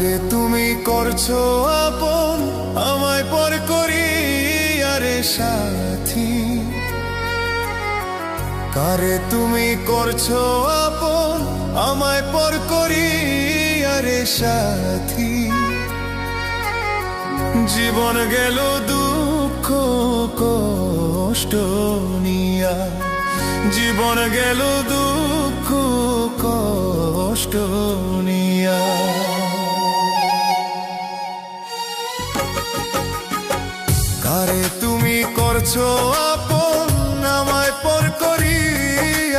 কারে তুমি করছ আপন, আমায় পর করি, আরে সাথী। কারে তুমি করছ আপন, আমায় পর করি, আরে সাথী। জীবন গেল দুঃখ, কষ্ট নিয়া। জীবন গেল দুঃখ, কষ্ট নিয়া। করছ আপন আমায় পর করি,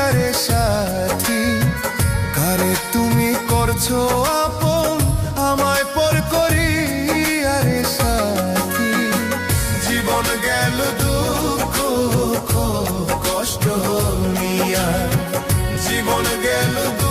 আরে সাথী। কারে তুমি করছ, আপন আমায় পর করি, আরে সাথী। জীবন গেল দুঃখ, কষ্ট নিয়া জীবন গেল দুঃখ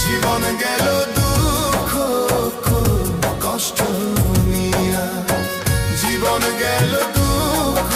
জীবন গেল দুঃখ কষ্ট জীবন গেল দুঃখ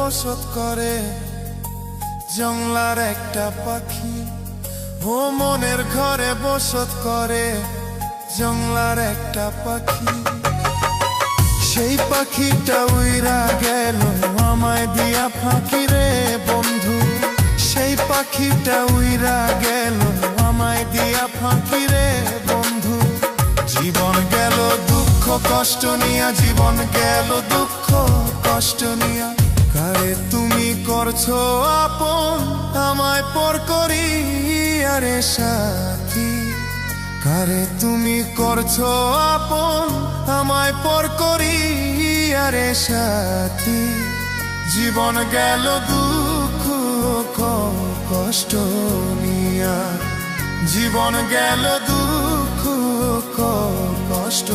বসত করে। জংলার একটা পাখি ও মনের ঘরে বসত করে। জংলার একটা পাখি। সেই পাখিটা উইরা গেল, আমায় দিয়া ফাঁকি রে বন্ধু। সেই পাখিটা উইরা গেল, আমায় দিয়া ফাঁকি রে বন্ধু। জীবন গেল দুঃখ, কষ্ট নিয়া জীবন গেল দুঃখ, কষ্ট নিয়া কারে তুমি করছ আপন, আমায় পর করি, আরে সাথী। কারে তুমি করছ আপন, আমায় পর করি, আরে সাথী। জীবন গেল দুঃখ কষ্ট নিয়া। জীবন গেল দুঃখ কষ্ট